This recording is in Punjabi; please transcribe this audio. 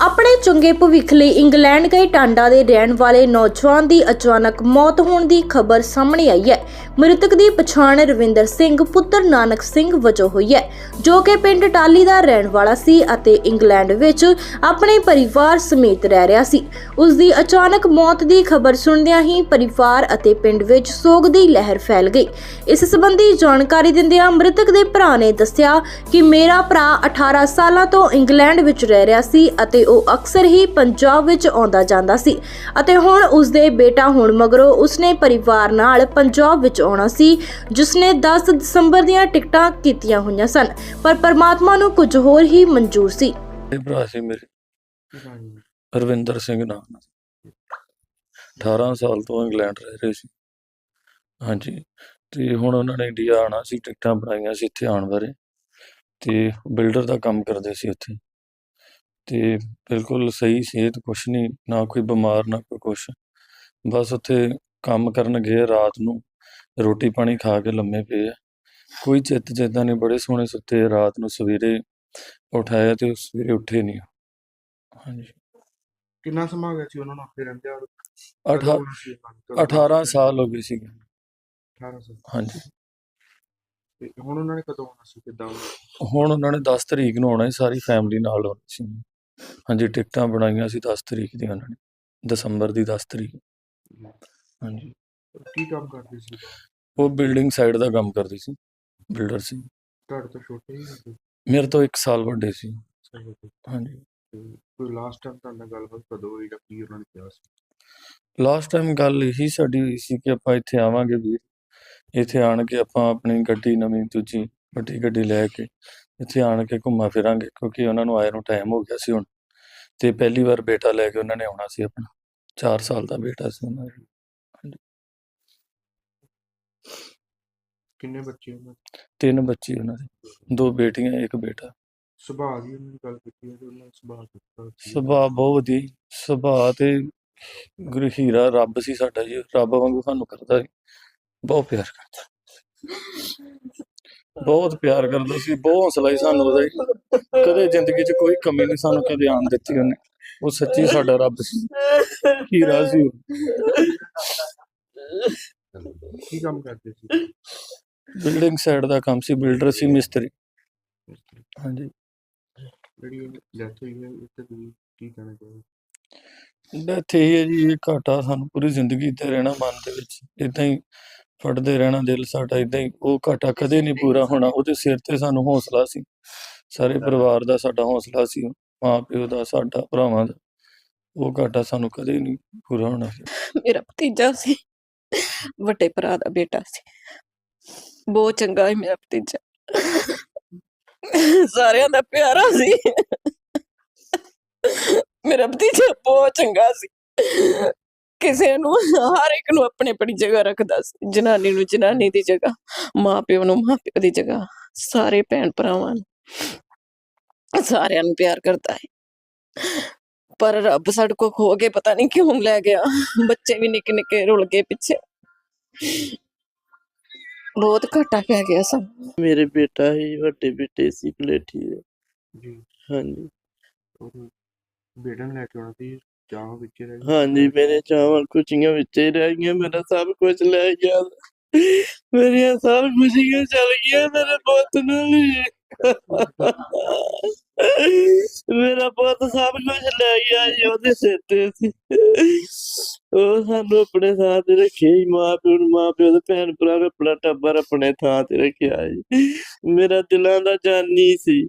ਆਪਣੇ ਚੰਗੇ ਭਵਿੱਖ ਲਈ ਇੰਗਲੈਂਡ ਗਏ ਟਾਂਡਾ ਦੇ ਰਹਿਣ ਵਾਲੇ ਨੌਜਵਾਨ ਦੀ ਅਚਾਨਕ ਮੌਤ ਹੋਣ ਦੀ ਖਬਰ ਸਾਹਮਣੇ ਆਈ ਹੈ। ਮ੍ਰਿਤਕ ਦੀ ਪਛਾਣ ਰਵਿੰਦਰ ਸਿੰਘ, ਪੁੱਤਰ ਨਾਨਕ ਸਿੰਘ ਵਜੋਂ ਹੋਈ ਹੈ, ਜੋ ਕਿ ਪਿੰਡ ਟਾਲੀ ਦਾ ਰਹਿਣ ਵਾਲਾ ਸੀ ਅਤੇ ਇੰਗਲੈਂਡ ਵਿੱਚ ਆਪਣੇ ਪਰਿਵਾਰ ਸਮੇਤ ਰਹਿ ਰਿਹਾ ਸੀ। ਉਸ ਦੀ ਅਚਾਨਕ ਮੌਤ ਦੀ ਖਬਰ ਸੁਣਦਿਆਂ ਹੀ ਪਰਿਵਾਰ ਅਤੇ ਪਿੰਡ ਵਿੱਚ ਸੋਗ ਦੀ ਲਹਿਰ ਫੈਲ ਗਈ। ਇਸ ਸੰਬੰਧੀ ਜਾਣਕਾਰੀ ਦਿੰਦਿਆਂ ਮ੍ਰਿਤਕ ਦੇ ਭਰਾ ਨੇ ਦੱਸਿਆ ਕਿ ਮੇਰਾ ਭਰਾ 18 ਸਾਲਾਂ ਤੋਂ ਇੰਗਲੈਂਡ ਵਿੱਚ ਰਹਿ ਰਿਹਾ ਸੀ ਅਤੇ ਉਹ ਅਕਸਰ ਹੀ ਪੰਜਾਬ ਵਿੱਚ ਆਉਂਦਾ ਜਾਂਦਾ ਸੀ ਅਤੇ ਹੁਣ ਉਸ ਦੇ ਬੇਟਾ ਹੋਣ ਮਗਰੋਂ ਉਸਨੇ ਪਰਿਵਾਰ ਨਾਲ ਪੰਜਾਬ ਵਿੱਚ ਆਉਣਾ ਸੀ, ਜਿਸਨੇ 10 ਦਸੰਬਰ ਦੀਆਂ ਟਿਕਟਾਂ ਕੀਤੀਆਂ ਹੋਈਆਂ ਸਨ, ਪਰ ਪਰਮਾਤਮਾ ਨੂੰ ਕੁਝ ਹੋਰ ਹੀ ਮਨਜ਼ੂਰ ਸੀ। ਇਹ ਭਰਾ ਸੀ ਮੇਰੇ। ਰਵਿੰਦਰ ਸਿੰਘ ਨਾਮ 18 ਸਾਲ ਤੋਂ ਇੰਗਲੈਂਡ ਰਹਿ ਰਹੇ ਸੀ। ਹਾਂਜੀ, ਤੇ ਹੁਣ ਉਹਨਾਂ ਨੇ ਇੰਡੀਆ ਆਣਾ ਸੀ, ਟਿਕਟਾਂ ਬਣਾਈਆਂ ਸੀ ਇੱਥੇ ਆਉਣ ਬਾਰੇ। ਤੇ ਬਿਲਡਰ ਦਾ ਕੰਮ ਕਰਦੇ ਸੀ ਉੱਥੇ। ਤੇ ਬਿਲਕੁਲ ਸਹੀ ਸਿਹਤ ਕੁਛ ਨਹੀਂ ਨਾ ਕੋਈ ਬਿਮਾਰ ਨਾ ਕੋਈ ਕੁਛ। ਬਸ ਉੱਥੇ ਕੰਮ ਕਰਨ ਗਏ ਰਾਤ ਨੂੰ ਰੋਟੀ ਪਾਣੀ ਖਾ ਕੇ ਲੰਮੇ ਪਏ ਆ। ਕੋਈ ਚਿੱਤ ਚੇਤਾ ਨਹੀਂ ਬੜੇ ਸੋਹਣੇ ਸੁੱਤੇ ਆ, ਰਾਤ ਨੂੰ ਸਵੇਰੇ ਉਠਾਇਆ ਤੇ ਉਹ ਸਵੇਰੇ ਉੱਠੇ ਨਹੀਂ ਹਾਂਜੀ। ਕਿੰਨਾ ਸਮਾਂ ਹੋ ਗਿਆ ਸੀ ਉਹਨਾਂ ਨੂੰ ਉੱਥੇ ਰਹਿੰਦੇ ਆ ਅਠਾ 18 ਸਾਲ ਹੋ ਗਏ ਸੀ 18 ਸਾਲ। ਹਾਂਜੀ। ਤੇ ਹੁਣ ਉਹਨਾਂ ਨੇ ਕਦੋਂ ਆਉਣਾ ਸੀ ਕਿੱਦਾਂ ਆਉਣਾ? ਹੁਣ ਉਹਨਾਂ ਨੇ 10 ਤਰੀਕ ਨੂੰ ਆਉਣਾ ਸੀ ਸਾਰੀ ਫੈਮਿਲੀ ਨਾਲ ਆਉਣੀ ਸੀ। ਹਾਂਜੀ ਟਿਕਟਾਂ ਬਣਾਈਆਂ ਸੀ 10 ਤਰੀਕ ਦੀਆਂ ਉਹਨਾਂ ਨੇ ਦਸੰਬਰ ਦੀ 10 ਤਰੀਕ। ਹਾਂਜੀ। ਕੀ ਕੰਮ ਕਰਦੇ ਸੀ? ਉਹ ਬਿਲਡਿੰਗ ਸਾਈਡ ਦਾ ਕੰਮ ਕਰਦੀ ਸੀ ਬਿਲਡਰ ਸੀ। ਤੁਹਾਡੇ ਤੋਂ ਛੋਟੇ ਹੀ ਹੁੰਦੇ? ਮੇਰੇ ਤੋਂ 1 ਸਾਲ ਵੱਡੇ ਸੀ। ਹਾਂਜੀ। ਕੋਈ ਲਾਸਟ ਟਾਈਮ ਤੁਹਾਡੇ ਨਾਲ ਗੱਲਬਾਤ ਕਦੋਂ ਹੋਈ ਜਾਂ ਕੀ ਉਹਨਾਂ ਨੇ ਕਿਹਾ ਸੀ? ਲਾਸਟ ਟਾਈਮ ਗੱਲ ਇਹੀ ਸਾਡੀ ਹੋਈ ਸੀ ਕਿ ਆਪਾਂ ਇੱਥੇ ਆਵਾਂਗੇ ਵੀਰ। ਇੱਥੇ ਆਣ ਕੇ ਆਪਾਂ ਆਪਣੀ ਗੱਡੀ ਨਵੀਂ ਦੂਜੀ ਵੱਡੀ ਗੱਡੀ ਲੈ ਕੇ ਇੱਥੇ ਆਣ ਕੇ ਘੁੰਮਾ ਫਿਰਾਂਗੇ ਕਿਉਂਕਿ ਉਹਨਾਂ ਨੂੰ ਆਏ ਨੂੰ ਟਾਈਮ ਹੋ ਗਿਆ ਸੀ ਹੁਣ। ਤੇ ਪਹਿਲੀ ਵਾਰ ਬੇਟਾ ਲੈ ਕੇ ਉਹਨਾਂ ਨੇ ਆਉਣਾ ਸੀ ਆਪਣਾ। 4 ਸਾਲ ਦਾ ਬੇਟਾ ਸੀ ਉਹਨਾਂ ਦਾ। ਕਿੰਨੇ ਬੱਚੇ ਉਹਨਾਂ ਦੇ? ਤਿੰਨ ਬੱਚੇ ਉਹਨਾਂ ਦੇ। ਦੋ ਬੇਟੀਆਂ ਇੱਕ ਬੇਟਾ। ਸੁਭਾਅ ਦੀ ਉਹਨਾਂ ਦੀ ਗੱਲ ਕੀਤੀ ਹੈ ਤੇ ਉਹਨਾਂ ਦਾ ਸੁਭਾਅ ਕਿੱਦਾਂ ਸੀ? ਸੁਭਾਅ ਬਹੁਤ ਵਧੀਆ। ਸੁਭਾਅ ਤੇ ਗੁਰੂ ਹੀਰਾ ਰੱਬ ਸੀ ਸਾਡਾ ਜੀ। ਰੱਬ ਵਾਂਗੂ ਸਾਨੂੰ ਕਰਦਾ ਸੀ। ਬਹੁਤ ਪਿਆਰ ਕਰਦਾ ਬਹੁਤ ਪਿਆਰ ਕਰਦਾ ਸੀ ਬਹੁਤ ਹੌਸਲਾ ਸੀ ਸਾਨੂੰ ਉਹਦਾ ਜੀ। ਕਦੇ ਜ਼ਿੰਦਗੀ 'ਚ ਕੋਈ ਕਮੀ ਨਹੀਂ ਸਾਨੂੰ ਕਦੇ ਆਣ ਦਿੱਤੀ ਉਹਨੇ। ਉਹ ਸੱਚੀ ਸਾਡਾ ਰੱਬ ਸੀ। ਸੀ ਉਹ। ਕੀ ਕੰਮ ਕਰਦੇ ਸੀ? ਬਿਲਡਿੰਗ ਸਾਈਡ ਦਾ ਕੰਮ ਸੀ ਬਿਲਡਰ ਸੀ ਮਿਸਤਰੀ। ਹਾਂਜੀ। ਜਿਹੜੀ ਡੈਥ ਹੋਈ ਹੈ ਉੱਤੇ ਤੁਸੀਂ ਕੀ ਕਹਿਣਾ ਚਾਹੋਗੇ? ਡੈਥ ਇਹ ਹੈ ਜੀ ਇਹ ਘਾਟਾ ਸਾਨੂੰ ਪੂਰੀ ਜ਼ਿੰਦਗੀ ਤੇ ਰਹਿਣਾ ਮਨ ਦੇ ਵਿੱਚ। ਇਦਾਂ ਹੀ ਫੜਦੇ ਰਹਿਣਾ ਦਿਲ ਸਾਡਾ ਇਦਾਂ ਹੀ, ਉਹ ਘਾਟਾ ਕਦੇ ਨਹੀਂ ਪੂਰਾ ਹੋਣਾ, ਉਹਦੇ ਸਿਰ ਤੇ ਸਾਨੂੰ ਹੌਸਲਾ ਸੀ। ਸਾਰੇ ਪਰਿਵਾਰ ਦਾ ਸਾਡਾ ਹੌਸਲਾ ਸੀ ਮਾਂ ਪਿਓ ਦਾ, ਸਾਡਾ, ਭਰਾਵਾਂ ਦਾ। ਉਹ ਘਾਟਾ ਸਾਨੂੰ ਕਦੇ ਨਹੀਂ ਪੂਰਾ ਹੋਣਾ ਮੇਰਾ ਭਤੀਜਾ ਸੀ, ਵੱਡੇ ਭਰਾ ਦਾ ਬੇਟਾ ਸੀ। ਬਹੁਤ ਚੰਗਾ ਹੈ ਮੇਰਾ ਭਤੀਜਾ। ਸਾਰਿਆਂ ਦਾ ਪਿਆਰਾ ਸੀ। ਮੇਰਾ ਭਤੀਜਾ ਬਹੁਤ ਚੰਗਾ ਸੀ। ਕਿਸੇ ਨੂੰ ਹਰ ਇੱਕ ਨੂੰ ਆਪਣੇ ਆਪਣੀ ਜਗ੍ਹਾ ਰੱਖਦਾ ਸੀ। ਜਨਾਨੀ ਨੂੰ ਜਨਾਨੀ ਦੀ ਜਗ੍ਹਾ ਮਾਂ ਪਿਓ ਨੂੰ ਮਾਂ ਪਿਓ ਦੀ ਜਗ੍ਹਾ ਸਾਰੇ ਭੈਣ ਭਰਾਵਾਂ ਨੂੰ। ਸਾਰਿਆਂ ਨੂੰ ਪਿਆਰ ਕਰਦਾ ਹੈ ਪਰ ਰੱਬ ਸਾਡੇ ਕੋ ਖੋ ਕੇ ਪਤਾ ਨਹੀਂ ਕਿਉਂ ਲੈ ਗਿਆ। ਬੱਚੇ ਵੀ ਨਿੱਕੇ ਨਿੱਕੇ ਰੁਲ ਗਏ ਪਿੱਛੇ। ਬਹੁਤ ਘਾਟਾ ਪੈ ਗਿਆ ਸਾਨੂੰ ਮੇਰੇ ਬੇਟਾ ਹੀ ਵੱਡੇ ਬੇਟੇ ਸੀ ਪਲੇਠੀ ਜੀ। ਹਾਂਜੀ। ਬੇਟਾ ਨੂੰ ਲੈ ਕੇ ਆਉਣਾ ਸੀ। ਚਾਹ ਵਿੱਚ ਰਹਿ ਗਈ ਹਾਂਜੀ ਮੇਰੇ ਚਾਵਾਂ ਕੁਚੀਆਂ ਵਿੱਚ ਹੀ ਰਹਿ ਗਈਆਂ ਮੇਰਾ ਸਭ ਕੁਝ ਲੈ ਗਿਆ। ਮੇਰੀਆਂ ਸਭ ਖੁਸ਼ੀਆਂ ਚਲ ਗਈਆਂ ਮੇਰੇ ਪੁੱਤ ਨੂੰ ਵੀ। ਮੇਰਾ ਪੁੱਤ ਸਭ ਕੁਝ ਲੈ ਗਿਆ ਜੀ ਉਹਦੇ ਸਿਰ ਤੇ ਸੀ। ਉਹ ਸਾਨੂੰ ਆਪਣੇ ਥਾਂ ਤੇ ਰੱਖਿਆ ਜੀ ਮਾਂ ਪਿਓ ਨੂੰ ਮਾਂ ਪਿਓ ਦੇ ਭੈਣ ਭਰਾ ਆਪਣਾ ਟੱਬਰ ਆਪਣੇ ਥਾਂ ਤੇ ਰੱਖਿਆ ਜੀ। ਮੇਰਾ ਦਿਲਾਂ ਦਾ ਜਾਨੀ ਸੀ।